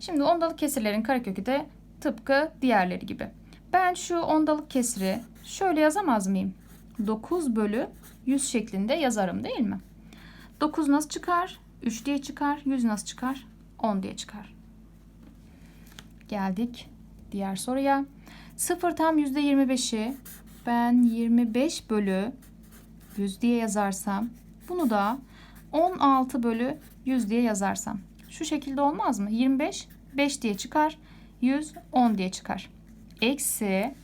Şimdi ondalık kesirlerin karekökü de tıpkı diğerleri gibi. Ben şu ondalık kesri şöyle yazamaz mıyım? 9 bölü 100 şeklinde yazarım değil mi? 9 nasıl çıkar? 3 diye çıkar. 100 nasıl çıkar? 10 diye çıkar. Geldik diğer soruya. 0 tam %25'i ben 25 bölü 100 diye yazarsam bunu da 16 bölü 100 diye yazarsam şu şekilde olmaz mı? 25 5 diye çıkar. 100 10 diye çıkar. Eksi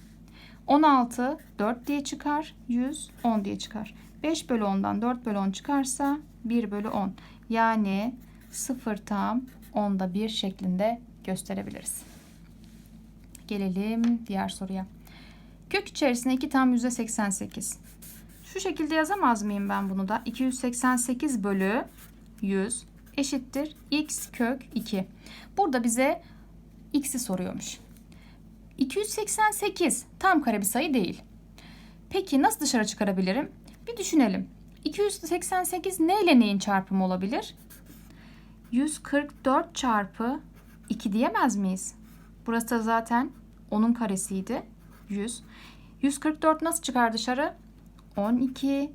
16 4 diye çıkar. 100 10 diye çıkar. 5 bölü 10'dan 4 bölü 10 çıkarsa 1 bölü 10. Yani 0 tam 10'da 1 şeklinde gösterebiliriz. Gelelim diğer soruya. Kök içerisinde 2 tam %88. Şu şekilde yazamaz mıyım ben bunu da? 288 bölü 100 eşittir x kök 2. Burada bize x'i soruyormuş. 288 tam kare bir sayı değil. Peki nasıl dışarı çıkarabilirim? Bir düşünelim. 288 ne ile neyin çarpımı olabilir? 144 çarpı 2 diyemez miyiz? Burası da zaten onun karesiydi. 100. 144 nasıl çıkar dışarı? 12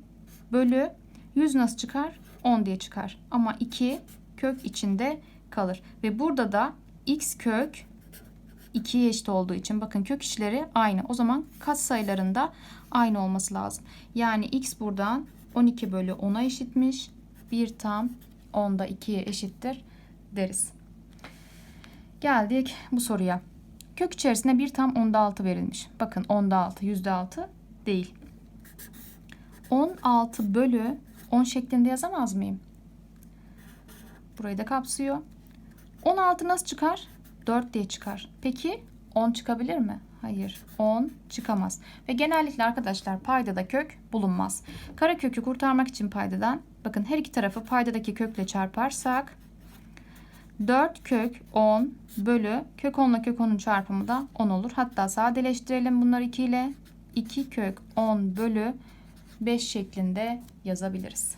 bölü 100 nasıl çıkar? 10 diye çıkar. Ama 2 kök içinde kalır. Ve burada da x kök 2'ye eşit olduğu için bakın kök içleri aynı. O zaman kat sayılarında aynı olması lazım. Yani x buradan 12 bölü 10'a eşitmiş. 1 tam 10'da 2'ye eşittir deriz. Geldik bu soruya. Kök içerisinde 1 tam 10'da 6 verilmiş. Bakın 10'da 6, yüzde 6 değil. 16 bölü 10 şeklinde yazamaz mıyım? Burayı da kapsıyor. 16 nasıl çıkar? 4 diye çıkar. Peki 10 çıkabilir mi? Hayır. 10 çıkamaz. Ve genellikle arkadaşlar paydada kök bulunmaz. Kara kökü kurtarmak için paydadan bakın her iki tarafı paydadaki kökle çarparsak 4 kök 10 bölü kök 10 ile kök 10'un çarpımı da 10 olur. Hatta sadeleştirelim bunları 2 ile 2 kök 10 bölü 5 şeklinde yazabiliriz.